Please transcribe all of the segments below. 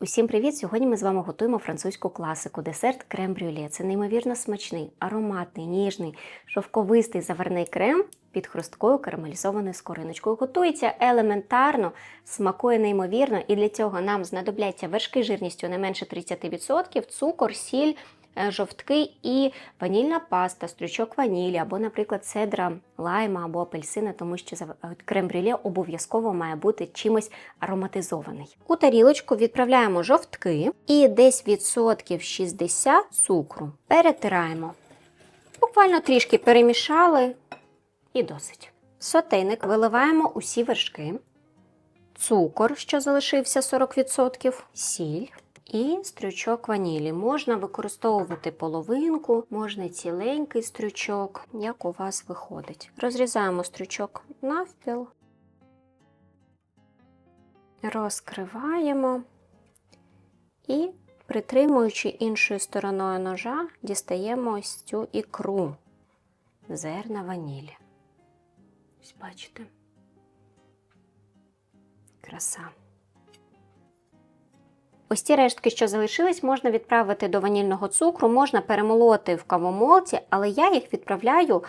Усім привіт! Сьогодні ми з вами готуємо французьку класику десерт крем-брюле. Це неймовірно смачний, ароматний, ніжний, шовковистий заварний крем під хрусткою карамелізованою скориночкою. Готується елементарно, смакує неймовірно, і для цього нам знадобляться вершки жирністю не менше 30%, цукор, сіль. Е, Жовтки і ванільна паста, стручок ванілі, або, наприклад, цедра лайма або апельсина, тому що е, крем-брюле обов'язково має бути чимось ароматизований. У тарілочку відправляємо жовтки і десь відсотків 60 цукру. Перетираємо. Буквально трішки перемішали і досить. В сотейник виливаємо усі вершки, цукор, що залишився 40%, сіль. І стрючок ванілі. Можна використовувати половинку, можна ціленький стрючок, як у вас виходить. Розрізаємо стрючок навпіл, розкриваємо і, притримуючи іншою стороною ножа, дістаємо ось цю ікру зерна ванілі. Ось бачите? Краса. Ось ті рештки, що залишились, можна відправити до ванільного цукру, можна перемолоти в кавомолці, але я їх відправляю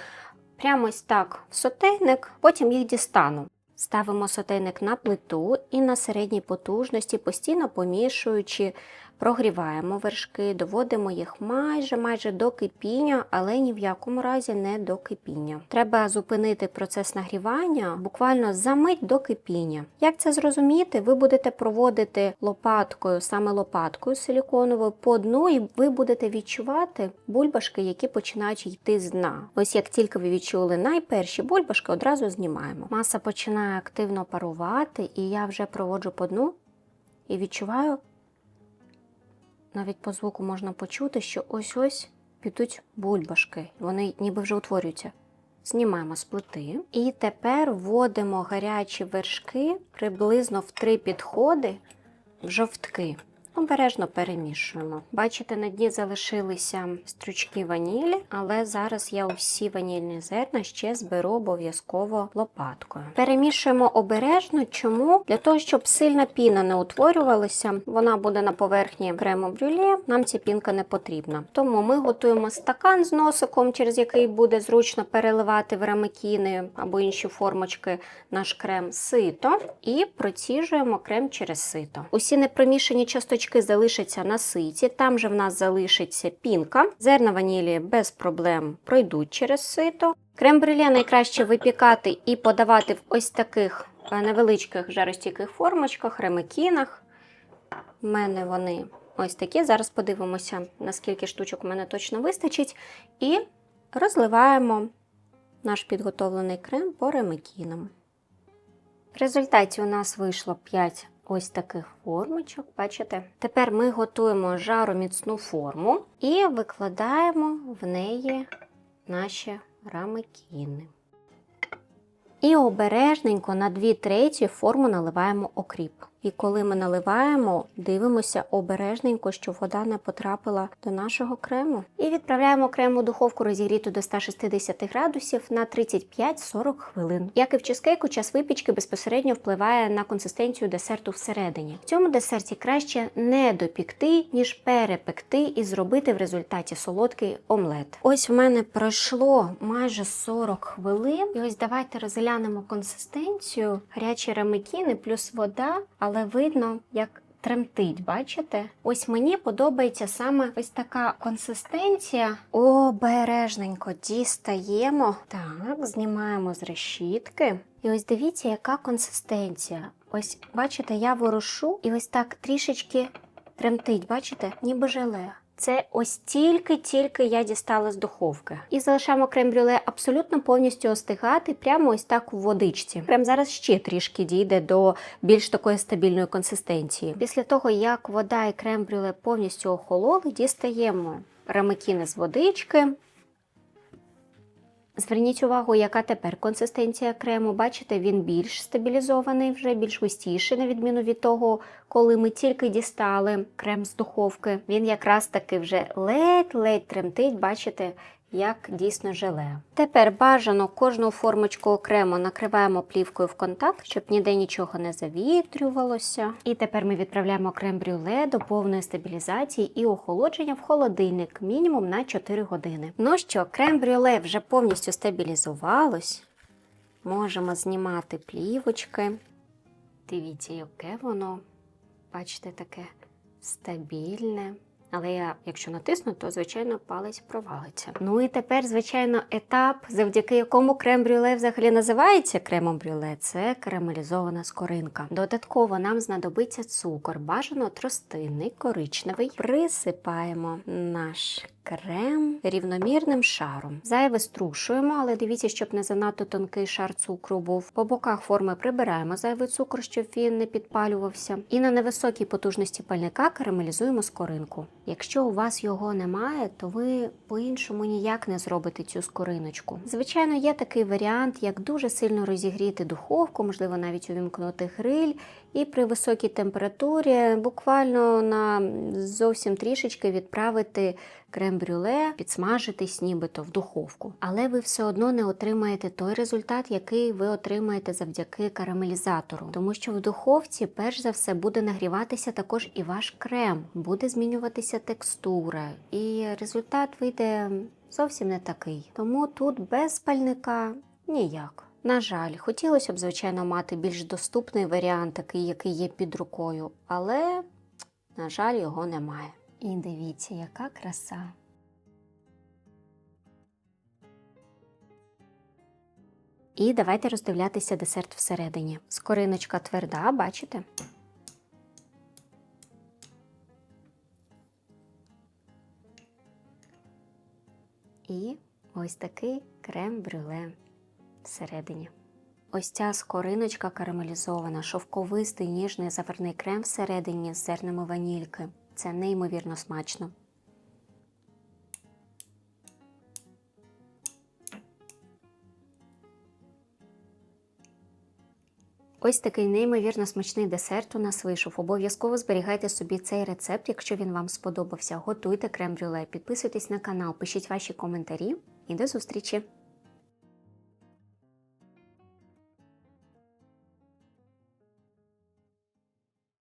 прямо ось так в сотейник, потім їх дістану. Ставимо сотейник на плиту і на середній потужності, постійно помішуючи, прогріваємо вершки, доводимо їх майже майже до кипіння, але ні в якому разі не до кипіння. Треба зупинити процес нагрівання буквально за мить до кипіння. Як це зрозуміти? Ви будете проводити лопаткою, саме лопаткою силіконовою по дну, і ви будете відчувати бульбашки, які починають йти з дна. Ось як тільки ви відчули найперші бульбашки, одразу знімаємо. Маса починає активно парувати, і я вже проводжу по дну і відчуваю навіть по звуку можна почути, що ось-ось підуть бульбашки. Вони ніби вже утворюються. Знімаємо з плити. І тепер вводимо гарячі вершки приблизно в три підходи в жовтки. Обережно перемішуємо. Бачите, на дні залишилися стручки ванілі, але зараз я усі ванільні зерна ще зберу обов'язково лопаткою. Перемішуємо обережно. Чому? Для того, щоб сильна піна не утворювалася, вона буде на поверхні крему брюле, нам ця пінка не потрібна. Тому ми готуємо стакан з носиком, через який буде зручно переливати в рамекіни або інші формочки наш крем сито, і проціжуємо крем через сито. Усі непромішані часточки залишаться на ситі, там же в нас залишиться пінка. Зерна ванілі без проблем пройдуть через сито. Крем-брюле найкраще випікати і подавати в ось таких е, невеличких жаростійких формочках, ремекінах. У мене вони ось такі. Зараз подивимося, наскільки штучок у мене точно вистачить. І розливаємо наш підготовлений крем по ремекінам. В результаті у нас вийшло 5 ось таких формочок, бачите? Тепер ми готуємо жароміцну форму і викладаємо в неї наші рамекіни. І обережненько на 2 треті форму наливаємо окріп. І коли ми наливаємо, дивимося обережненько, щоб вода не потрапила до нашого крему. І відправляємо крем у духовку розігріту до 160 градусів на 35-40 хвилин. Як і в чизкейку, час випічки безпосередньо впливає на консистенцію десерту всередині. В цьому десерті краще не допікти, ніж перепекти і зробити в результаті солодкий омлет. Ось в мене пройшло майже 40 хвилин. І ось давайте розглянемо консистенцію. Гарячі рамекіни плюс вода, але видно, як тремтить, бачите? Ось мені подобається саме ось така консистенція. Обережненько дістаємо. Так, знімаємо з решітки. І ось дивіться, яка консистенція. Ось, бачите, я ворушу і ось так трішечки тремтить, бачите, ніби желе. Це ось тільки-тільки я дістала з духовки. І залишаємо крем-брюле абсолютно повністю остигати, прямо ось так у водичці. Прям зараз ще трішки дійде до більш такої стабільної консистенції. Після того, як вода і крем-брюле повністю охололи, дістаємо рамекіни з водички. Зверніть увагу, яка тепер консистенція крему. Бачите, він більш стабілізований, вже більш густіший, на відміну від того, коли ми тільки дістали крем з духовки. Він якраз таки вже ледь-ледь тремтить, бачите, як дійсно желе. Тепер бажано кожну формочку окремо накриваємо плівкою в контакт, щоб ніде нічого не завітрювалося. І тепер ми відправляємо крем-брюле до повної стабілізації і охолодження в холодильник мінімум на 4 години. Ну що, крем-брюле вже повністю стабілізувалось. Можемо знімати плівочки. Дивіться, яке воно, бачите, таке стабільне. Але якщо натисну, то звичайно палець провалиться. Ну і тепер, звичайно, етап, завдяки якому крем-брюле взагалі називається кремом брюле, це карамелізована скоринка. Додатково нам знадобиться цукор, бажано тростинний, коричневий. Присипаємо наш крем рівномірним шаром. Зайве струшуємо, але дивіться, щоб не занадто тонкий шар цукру був. По боках форми прибираємо зайвий цукор, щоб він не підпалювався. І на невисокій потужності пальника карамелізуємо скоринку. Якщо у вас його немає, то ви по-іншому ніяк не зробите цю скориночку. Звичайно, є такий варіант, як дуже сильно розігріти духовку, можливо, навіть увімкнути гриль, і при високій температурі буквально на зовсім трішечки відправити крем-брюле, підсмажитись нібито в духовку. Але ви все одно не отримаєте той результат, який ви отримаєте завдяки карамелізатору. Тому що в духовці, перш за все, буде нагріватися також і ваш крем, буде змінюватися текстура, і результат вийде зовсім не такий. Тому тут без пальника ніяк. На жаль, хотілося б, звичайно, мати більш доступний варіант, такий, який є під рукою, але, на жаль, його немає. І дивіться, яка краса. І давайте роздивлятися десерт всередині. Скориночка тверда, бачите? І ось такий крем-брюле всередині. Ось ця скориночка карамелізована, шовковистий ніжний заварний крем всередині з зернами ванільки. Це неймовірно смачно. Ось такий неймовірно смачний десерт у нас вийшов. Обов'язково зберігайте собі цей рецепт, якщо він вам сподобався. Готуйте крем-брюле, підписуйтесь на канал, пишіть ваші коментарі і до зустрічі!